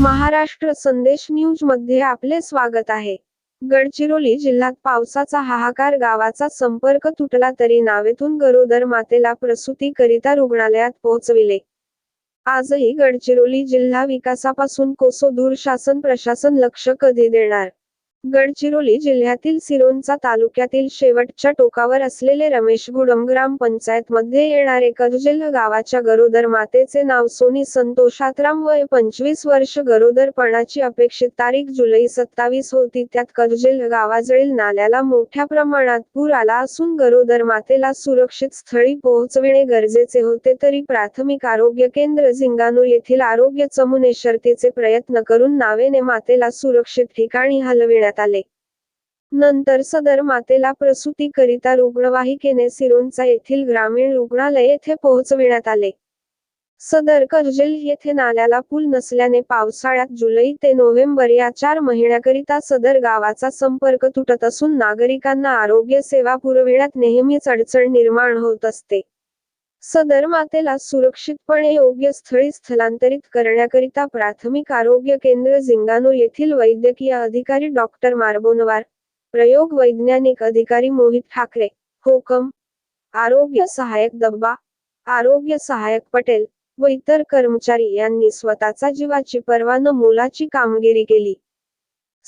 महाराष्ट्र संदेश न्यूजमध्ये आपले स्वागत आहे. गडचिरोली जिल्ह्यात पावसाचा हाहाकार गावाचा संपर्क तुटला तरी नावेतून गरोदर मातेला प्रसूतीकरिता रुग्णालयात पोहोचविले. आजही गडचिरोली जिल्हा विकासापासून कोसो दूर शासन प्रशासन लक्ष कधी देणार? गडचिरोली जिल्ह्यातील सिरोंचा तालुक्यातील शेवटच्या टोकावर असलेले रमेश गुडम ग्रामपंचायत मध्ये येणारे करजेल गावाच्या गरोदर मातेचे नाव सोनी संतोषातराम वय पंचवीस वर्ष. गरोदरपणाची अपेक्षित तारीख जुलै सत्तावीस होती. त्यात करजेल गावाजवळील नाल्याला मोठ्या प्रमाणात पूर आला असून गरोदर मातेला सुरक्षित स्थळी पोहोचविणे गरजेचे होते. तरी प्राथमिक आरोग्य केंद्र झिंगानूर येथील आरोग्य चमुने शर्तीचे प्रयत्न करून नावेने मातेला सुरक्षित ठिकाणी हलविण्यात आले. नंतर सदर मातेला प्रसूतीकरिता रुग्णवाहिकेने सिरोंचा येथील ग्रामीण रुग्णालय येथे पोहोचविण्यात आले. सदर कर्जेल येथे नाल्याला पूल नसल्याने पावसाळ्यात जुलै ते नोव्हेंबर या चार महिन्याकरिता सदर गावाचा संपर्क तुटत असून नागरिकांना आरोग्य सेवा पुरविण्यात नेहमीच अडचण निर्माण होत असते. सदर मातेला सुरक्षितपणे योग्य स्थळी स्थलांतरित करण्याकरिता प्राथमिक आरोग्य केंद्र झिंगानो येथील वैद्यकीय अधिकारी डॉक्टर मार्बोनवार प्रयोग वैज्ञानिक अधिकारी मोहित ठाकरे होकम आरोग्य सहाय्यक दब्बा आरोग्य सहाय्यक पटेल व इतर कर्मचारी यांनी स्वतःचा जीवाची पर्वा न मोलाची कामगिरी केली.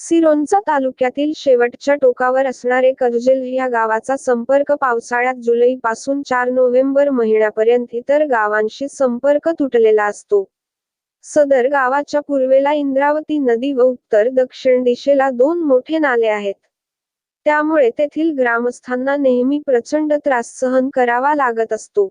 सिरोंचा तालुक्यातील शेवटच्या टोकावर असणारे कर्जेल या गावाचा संपर्क पावसाळ्यात जुलैपासून चार नोव्हेंबर महिन्यापर्यंत इतर गावांशी संपर्क तुटलेला असतो. सदर गावाच्या पूर्वेला इंद्रावती नदी व उत्तर दक्षिण दिशेला दोन मोठे नाले आहेत. त्यामुळे तेथील ग्रामस्थांना नेहमी प्रचंड त्रास सहन करावा लागत असतो.